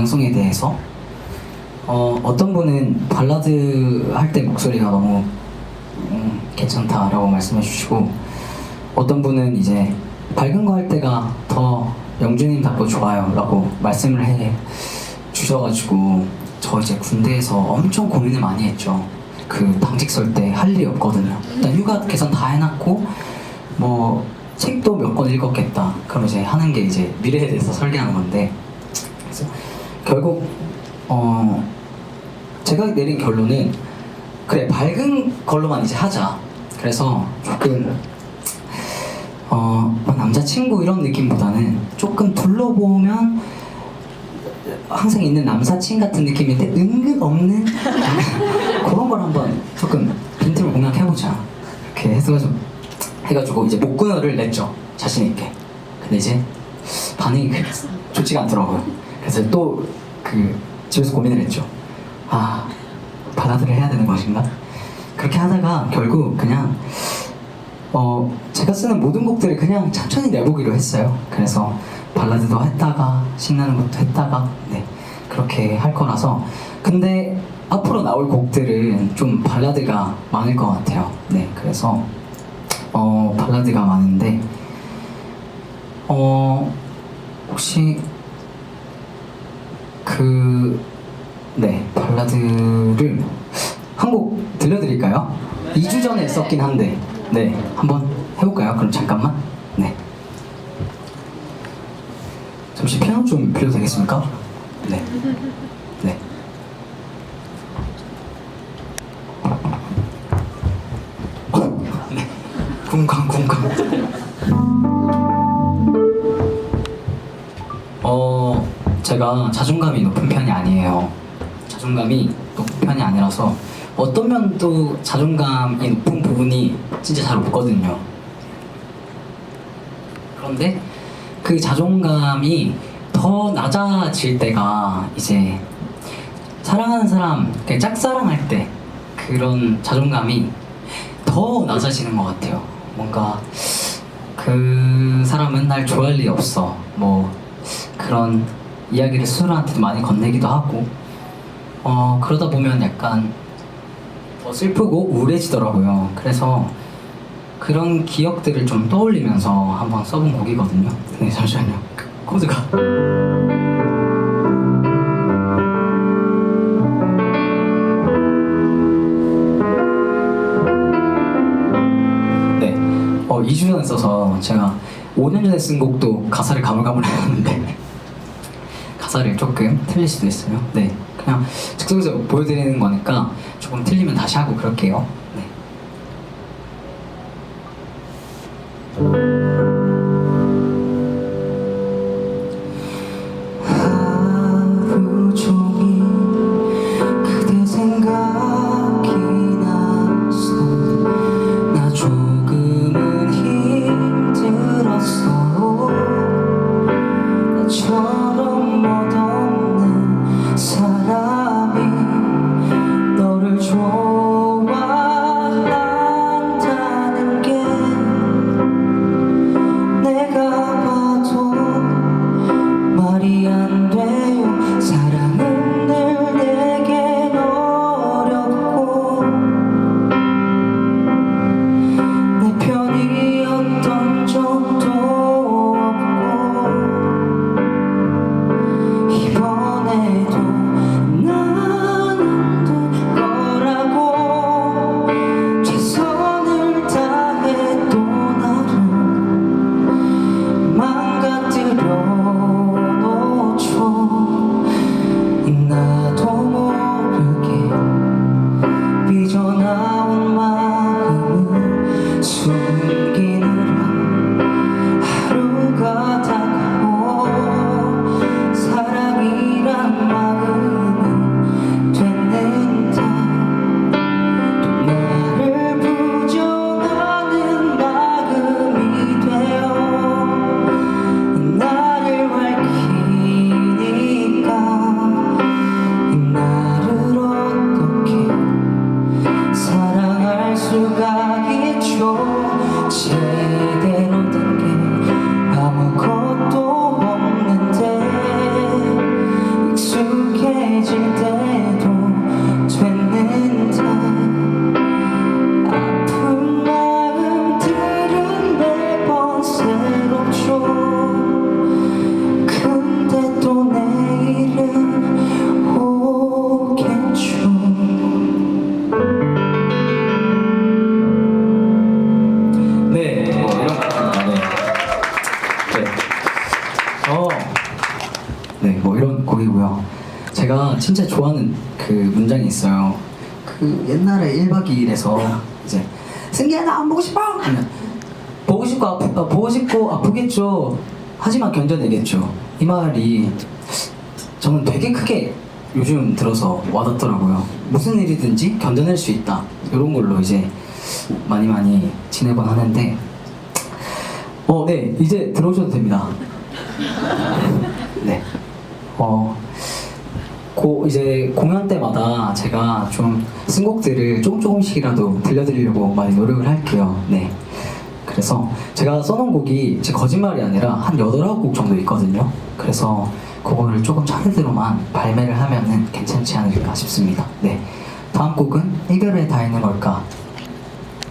다양성에 대해서 어, 어떤 분은 발라드 할 때 목소리가 너무 음, 괜찮다라고 말씀해 주시고 어떤 분은 이제 밝은 거 할 때가 더 영준님답고 좋아요라고 말씀을 해 주셔가지고 저 이제 군대에서 엄청 고민을 많이 했죠. 그 당직 설 때 할 일이 없거든요. 일단 휴가 계산 다 해놨고 뭐 책도 몇 권 읽었겠다. 그럼 이제 하는 게 이제 미래에 대해서 설계하는 건데 결국 어 제가 내린 결론은 그래 밝은 걸로만 이제 하자. 그래서 조금 어 남자친구 이런 느낌보다는 조금 둘러보면 항상 있는 남사친 같은 느낌인데 은근 없는 그런 걸 한번 조금 빈틈을 공략해보자. 이렇게 해서 좀 해가지고 이제 목구너를 냈죠 자신 있게. 근데 이제 반응이 좋지가 않더라고요 그래서 또 그 집에서 고민을 했죠. 아 발라드를 해야 되는 것인가? 그렇게 하다가 결국 그냥 어 제가 쓰는 모든 곡들을 그냥 천천히 내보기로 했어요. 그래서 발라드도 했다가 신나는 것도 했다가 네 그렇게 할 거라서. 근데 앞으로 나올 곡들은 좀 발라드가 많을 것 같아요. 네 그래서 어 발라드가 많은데 어 혹시 그 네 발라드를 한 곡 들려드릴까요? 2주 전에 썼긴 한데 네 한번 해볼까요? 그럼 잠깐만 네 잠시 피아노 좀 빌려도 되겠습니까? 네 네. 어, 네. 궁강 제가 자존감이 높은 편이 아니에요 자존감이 높은 편이 아니라서 어떤 면도 자존감이 높은 부분이 진짜 잘 없거든요 그런데 그 자존감이 더 낮아질 때가 이제 사랑하는 사람, 짝사랑할 때 그런 자존감이 더 낮아지는 것 같아요. 뭔가 그 사람은 날 좋아할 리 없어. 뭐 그런 이야기를 스스로한테도 많이 건네기도 하고 어 그러다 보면 약간 더 슬프고 우울해지더라고요. 그래서 그런 기억들을 좀 떠올리면서 한번 써본 곡이거든요. 네, 잠시만요. 그 코드가. 네, 어, 2주 전에 써서 제가 5년 전에 쓴 곡도 가사를 가물가물했는데 가사를 조금 틀릴 수도 있어요. 네, 그냥 즉석에서 보여드리는 거니까 조금 틀리면 다시 하고 그럴게요. 네. 제가 진짜 좋아하는 그 문장이 있어요. 그 옛날에 1박 2일에서 이제 승기야 나 안 보고 싶어 하면 보고 싶고 아프 아, 보고 싶고 아프겠죠. 하지만 견뎌내겠죠. 이 말이 저는 되게 크게 요즘 들어서 와닿더라고요. 무슨 일이든지 견뎌낼 수 있다. 이런 걸로 이제 많이 많이 지내곤 하는데 어, 네, 이제 들어오셔도 됩니다. 네. 어, 고, 이제 공연 때마다 제가 좀 쓴곡들을 조금 조금씩이라도 들려드리려고 많이 노력을 할게요. 네. 그래서 제가 써놓은 곡이 제 거짓말이 아니라 한 8, 9곡 정도 있거든요. 그래서 그거를 조금 차례대로만 발매를 하면은 괜찮지 않을까 싶습니다. 네. 다음 곡은 이별에 다 있는 걸까